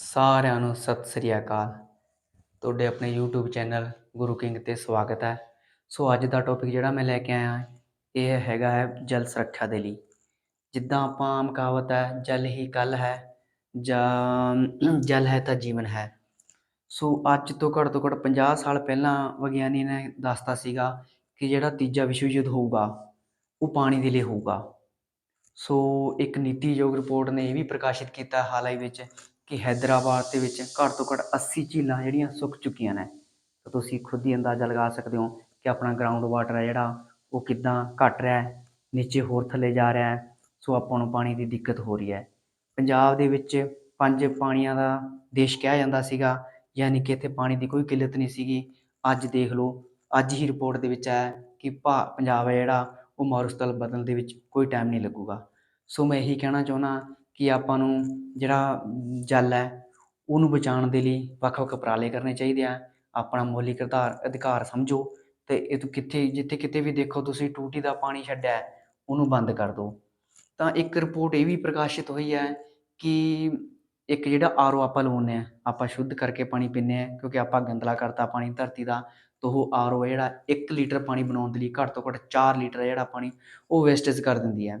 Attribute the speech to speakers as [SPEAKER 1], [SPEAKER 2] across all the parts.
[SPEAKER 1] ਸਾਰਿਆਂ ਨੂੰ ਸਤਿ ਸ੍ਰੀ ਅਕਾਲ। ਤੁਹਾਡੇ ਆਪਣੇ YouTube ਚੈਨਲ ਗੁਰੂ ਕਿੰਗ ਤੇ ਸਵਾਗਤ ਹੈ। ਸੋ ਅੱਜ ਦਾ ਟੌਪਿਕ ਜਿਹੜਾ ਮੈਂ ਲੈ ਕੇ ਆਇਆ ਇਹ ਹੈਗਾ ਹੈ ਜਲ ਸੁਰੱਖਿਆ ਦੇ ਲਈ। ਜਿੱਦਾਂ ਆਪਾਂ ਆਮ ਕਹਾਵਤ ਹੈ, ਜਲ ਹੀ ਕੱਲ ਹੈ ਜਾਂ ਜਲ ਹੈ ਤਾਂ ਜੀਵਨ ਹੈ। ਸੋ ਅੱਜ ਤੋਂ ਘੱਟ ਤੋਂ ਘੱਟ 50 ਸਾਲ ਪਹਿਲਾਂ ਵਿਗਿਆਨੀ ਨੇ ਦੱਸਤਾ ਸੀਗਾ ਕਿ ਜਿਹੜਾ ਤੀਜਾ ਵਿਸ਼ਵ ਯੁੱਧ ਹੋਊਗਾ, ਉਹ ਪਾਣੀ ਦੇ ਲਈ ਹੋਊਗਾ। ਸੋ ਇੱਕ ਨੀਤੀਯੋਗ ਰਿਪੋਰਟ ਨੇ ਇਹ ਵੀ ਪ੍ਰਕਾਸ਼ਿਤ ਕੀਤਾ ਹਾਲ ਹੀ ਵਿੱਚ ਕਿ ਹੈਦਰਾਬਾਦ ਦੇ ਵਿੱਚ ਘੱਟ ਤੋਂ ਘੱਟ 80 ਝੀਲਾਂ ਜਿਹੜੀਆਂ ਸੁੱਕ ਚੁੱਕੀਆਂ ਨੇ। ਤਾਂ ਤੁਸੀਂ ਖੁਦ ਹੀ ਅੰਦਾਜ਼ਾ ਲਗਾ ਸਕਦੇ ਹੋ ਕਿ ਆਪਣਾ ਗਰਾਊਂਡ ਵਾਟਰ ਹੈ ਜਿਹੜਾ, ਉਹ ਕਿੱਦਾਂ ਘਟ ਰਿਹਾ ਹੈ, ਨੀਚੇ ਹੋਰ ਥੱਲੇ ਜਾ ਰਿਹਾ ਹੈ, ਸੋ ਆਪਾਂ ਨੂੰ ਪਾਣੀ ਦੀ ਦਿੱਕਤ ਹੋ ਰਹੀ ਹੈ। ਪੰਜਾਬ ਦੇ ਵਿੱਚ ਪੰਜ ਪਾਣੀਆਂ ਦਾ ਦੇਸ਼ ਕਿਹਾ ਜਾਂਦਾ ਸੀਗਾ, ਯਾਨੀ ਕਿ ਇੱਥੇ ਪਾਣੀ ਦੀ ਕੋਈ ਕਿੱਲਤ ਨਹੀਂ ਸੀਗੀ। ਅੱਜ ਦੇਖ ਲਓ, ਅੱਜ ਹੀ ਰਿਪੋਰਟ ਦੇ ਵਿੱਚ ਆਇਆ ਕਿ ਭਾ, ਪੰਜਾਬ ਹੈ ਜਿਹੜਾ, ਉਹ ਮਾਰੂਥਲ ਬਦਲਣ ਦੇ ਵਿੱਚ ਕੋਈ ਟਾਈਮ ਨਹੀਂ ਲੱਗੂਗਾ। ਸੋ ਮੈਂ ਇਹੀ ਕਹਿਣਾ ਚਾਹੁੰਦਾ ਕਿ ਆਪਾਂ ਨੂੰ ਜਿਹੜਾ ਜਲ ਹੈ, ਉਹਨੂੰ ਬਚਾਉਣ ਦੇ ਲਈ ਵੱਖ-ਵੱਖ ਉਪਰਾਲੇ ਕਰਨੇ ਚਾਹੀਦੇ ਆ। ਆਪਣਾ ਮੌਲਿਕ ਅਧਿਕਾਰ ਅਧਿਕਾਰ ਸਮਝੋ ਅਤੇ ਇਹ ਤੋਂ ਕਿੱਥੇ, ਜਿੱਥੇ ਕਿਤੇ ਵੀ ਦੇਖੋ ਤੁਸੀਂ ਟੂਟੀ ਦਾ ਪਾਣੀ ਛੱਡਿਆ, ਉਹਨੂੰ ਬੰਦ ਕਰ ਦਿਓ ਤਾਂ ਇੱਕ ਰਿਪੋਰਟ ਇਹ ਵੀ ਪ੍ਰਕਾਸ਼ਿਤ ਹੋਈ ਹੈ ਕਿ ਇੱਕ ਜਿਹੜਾ ਆਰਓ ਆਪਾਂ ਲਵਾਉਂਦੇ ਆ ਆਪਾਂ ਸ਼ੁੱਧ ਕਰਕੇ ਪਾਣੀ ਪੀਂਦੇ ਆ ਕਿਉਂਕਿ ਆਪਾਂ ਗੰਦਲਾ ਕਰਤਾ ਪਾਣੀ, ਧਰਤੀ ਦਾ, ਤਾਂ ਉਹ ਆਰਓ ਜਿਹੜਾ 1 ਲੀਟਰ ਪਾਣੀ ਬਣਾਉਣ ਦੇ ਲਈ ਘੱਟ ਤੋਂ ਘੱਟ 4 ਲੀਟਰ ਜਿਹੜਾ ਪਾਣੀ, ਉਹ ਵੇਸਟੇਜ ਕਰ ਦਿੰਦੀ ਹੈ।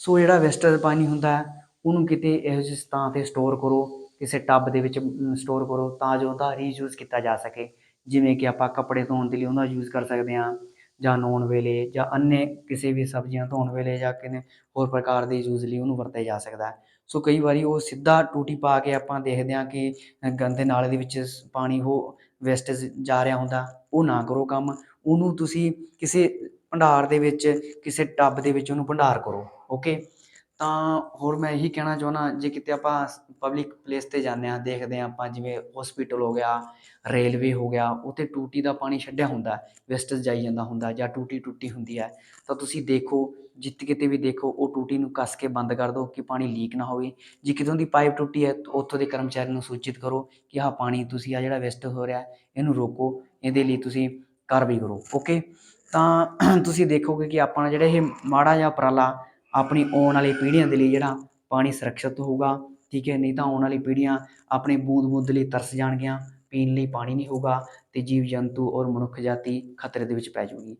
[SPEAKER 1] ਸੋ ਜਿਹੜਾ ਵੇਸਟੇਜ ਪਾਣੀ ਹੁੰਦਾ ਹੈ ਉਹਨੂੰ ਕਿਤੇ ਇਹੋ ਜਿਹੀ ਥਾਂ ਤੇ ਸਟੋਰ ਕਰੋ, ਕਿਸੇ ਟੱਬ ਦੇ ਵਿੱਚ ਸਟੋਰ ਕਰੋ ਤਾਂ ਜੋ ਉਹਦਾ ਰੀਯੂਜ਼ ਕੀਤਾ ਜਾ ਸਕੇ। ਜਿਵੇਂ ਕਿ ਆਪਾਂ ਕੱਪੜੇ ਧੋਣ ਦੇ ਲਈ ਉਹਦਾ ਯੂਜ਼ ਕਰ ਸਕਦੇ ਹਾਂ, ਜਾਂ ਨਹਾਉਣ ਵੇਲੇ, ਜਾਂ ਅੰਨੇ ਕਿਸੇ ਵੀ ਸਬਜ਼ੀਆਂ ਧੋਣ ਵੇਲੇ ਜਾਂ ਕਿਨੇ ਹੋਰ ਪ੍ਰਕਾਰ ਦੇ ਯੂਜ਼ ਲਈ ਉਹਨੂੰ ਵਰਤਿਆ ਜਾ ਸਕਦਾ ਹੈ। ਸੋ ਕਈ ਵਾਰੀ ਉਹ ਸਿੱਧਾ ਟੂਟੀ ਪਾ ਕੇ ਆਪਾਂ ਦੇਖਦੇ ਹਾਂ ਕਿ ਗੰਦੇ ਨਾਲੇ ਦੇ ਵਿੱਚ ਪਾਣੀ ਉਹ ਵੇਸਟੇਜ ਜਾ ਰਿਹਾ ਹੁੰਦਾ, ਉਹ ਨਾ ਕਰੋ ਕੰਮ। ਉਹਨੂੰ ਤੁਸੀਂ ਕਿਸੇ ਭੰਡਾਰ ਦੇ ਵਿੱਚ, ਕਿਸੇ ਟੱਬ ਦੇ ਵਿੱਚ ਉਹਨੂੰ ਭੰਡਾਰ ਕਰੋ ਓਕੇ ਤਾਂ ਹੋਰ ਮੈਂ ਇਹੀ ਕਹਿਣਾ ਚਾਹੁੰਦਾ, ਜੇ ਕਿਤੇ ਆਪਾਂ ਪਬਲਿਕ ਪਲੇਸ ਤੇ ਜਾਂਦੇ ਆ ਦੇਖਦੇ ਆ ਆਪਾਂ, ਜਿਵੇਂ ਹਸਪੀਟਲ ਹੋ ਗਿਆ ਰੇਲਵੇ ਹੋ ਗਿਆ, ਉੱਥੇ ਟੂਟੀ ਦਾ ਪਾਣੀ ਛੱਡਿਆ ਹੁੰਦਾ ਵੇਸਟੇਜ ਜਾਈ ਜਾਂਦਾ ਹੁੰਦਾ ਜਾਂ ਟੂਟੀ ਟੁੱਟੀ ਹੁੰਦੀ ਹੈ, ਤਾਂ ਤੁਸੀਂ ਦੇਖੋ ਜਿੱਥੇ ਕਿਤੇ ਵੀ ਦੇਖੋ, ਉਹ ਟੂਟੀ ਨੂੰ ਕੱਸ ਕੇ ਬੰਦ ਕਰ ਦਿਓ, ਕਿ ਪਾਣੀ ਲੀਕ ਨਾ ਹੋਵੇ। ਜੇ ਕਿਤੋਂ ਦੀ ਪਾਈਪ ਟੁੱਟੀ ਹੈ, ਤਾਂ ਉੱਥੋਂ ਦੇ ਕਰਮਚਾਰੀ ਨੂੰ ਸੂਚਿਤ ਕਰੋ ਕਿ ਆਹ ਪਾਣੀ ਤੁਸੀਂ ਆ ਜਿਹੜਾ ਵੇਸਟ ਹੋ ਰਿਹਾ, ਇਹਨੂੰ ਰੋਕੋ, ਇਹਦੇ ਲਈ ਤੁਸੀਂ ਕਾਰਵਾਈ ਕਰੋ ਓਕੇ ਤਾਂ ਤੁਸੀਂ ਦੇਖੋਗੇ ਕਿ ਆਪਣਾ ਜਿਹੜਾ ਇਹ ਮਾੜਾ ਜਿਹਾ ਉਪਰਾਲਾ ਆਪਣੀ ਆਉਣ ਵਾਲੀ ਪੀੜ੍ਹੀਆਂ ਦੇ ਲਈ ਜਿਹੜਾ ਪਾਣੀ ਸੁਰੱਖਿਅਤ ਹੋਊਗਾ, ਠੀਕ ਹੈ, ਨਹੀਂ ਤਾਂ ਆਉਣ ਵਾਲੀ ਪੀੜ੍ਹੀਆਂ ਆਪਣੇ ਬੂੰਦ ਬੂੰਦ ਲਈ ਤਰਸ ਜਾਣਗੀਆਂ, ਪੀਣ ਲਈ ਪਾਣੀ ਨਹੀਂ ਹੋਊਗਾ ਤੇ ਜੀਵ ਜੰਤੂ ਔਰ ਮਨੁੱਖ ਜਾਤੀ ਖਤਰੇ ਦੇ ਵਿੱਚ ਪੈ ਜਾਊਗੀ।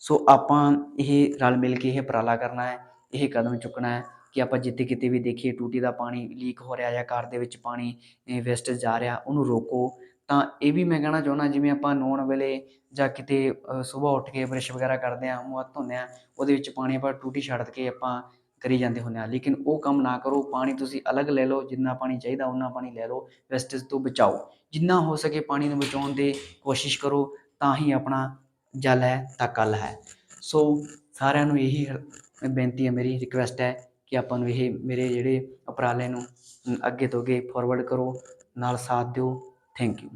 [SPEAKER 1] ਸੋ ਆਪਾਂ ਇਹ ਰਲ ਮਿਲ ਕੇ ਇਹ ਉਪਰਾਲਾ ਕਰਨਾ ਹੈ, ਇਹ ਕਦਮ ਚੁੱਕਣਾ ਹੈ ਕਿ ਆਪਾਂ ਜਿੱਥੇ ਕਿਤੇ ਵੀ ਦੇਖੀਏ ਟੂਟੀ ਦਾ ਪਾਣੀ ਲੀਕ ਹੋ ਰਿਹਾ ਜਾਂ ਘਰ ਦੇ ਵਿੱਚ ਪਾਣੀ ਵੇਸਟ ਜਾ ਰਿਹਾ, ਉਹਨੂੰ ਰੋਕੋ। ਤਾਂ ਇਹ ਵੀ ਮੈਂ ਕਹਿਣਾ ਚਾਹੁੰਦਾ, ਜਿਵੇਂ ਆਪਾਂ ਨਹਾਉਣ ਵੇਲੇ ਜਾਂ ਕਿਤੇ ਸੁਬਾਹ ਉੱਠ ਕੇ ਬ੍ਰਸ਼ ਵਗੈਰਾ ਕਰਦੇ ਹਾਂ, ਮੂੰਹ ਹੱਥ ਧੋਂਦੇ ਹਾਂ, ਉਹਦੇ ਵਿੱਚ ਪਾਣੀ ਆਪਾਂ ਟੂਟੀ ਛੱਡ ਕੇ ਆਪਾਂ ਕਰੀ ਜਾਂਦੇ ਹੁੰਦੇ ਆ ਲੇਕਿਨ ਉਹ ਕੰਮ ਨਾ ਕਰੋ, ਪਾਣੀ ਤੁਸੀਂ ਅਲੱਗ ਲੈ ਲਓ, ਜਿੰਨਾ ਪਾਣੀ ਚਾਹੀਦਾ ਉਹਨਾਂ ਪਾਣੀ ਲੈ ਲਓ, ਵੇਸਟੇਜ ਤੋਂ ਬਚਾਓ। ਜਿੰਨਾ ਹੋ ਸਕੇ ਪਾਣੀ ਨੂੰ ਬਚਾਉਣ ਦੀ ਕੋਸ਼ਿਸ਼ ਕਰੋ, ਤਾਂ ਹੀ ਆਪਣਾ ਜਲ ਹੈ, ਤਾਂ ਕੱਲ ਹੈ। ਸੋ ਸਾਰਿਆਂ ਨੂੰ ਇਹੀ ਬੇਨਤੀ ਹੈ, ਮੇਰੀ ਰਿਕਵੈਸਟ ਹੈ ਕਿ ਆਪਾਂ ਨੂੰ ਇਹ ਮੇਰੇ ਜਿਹੜੇ ਉਪਰਾਲੇ ਨੂੰ ਅੱਗੇ ਤੋਂ ਅੱਗੇ ਫਾਰਵਰਡ ਕਰੋ, ਨਾਲ ਸਾਥ ਦਿਓ। Thank you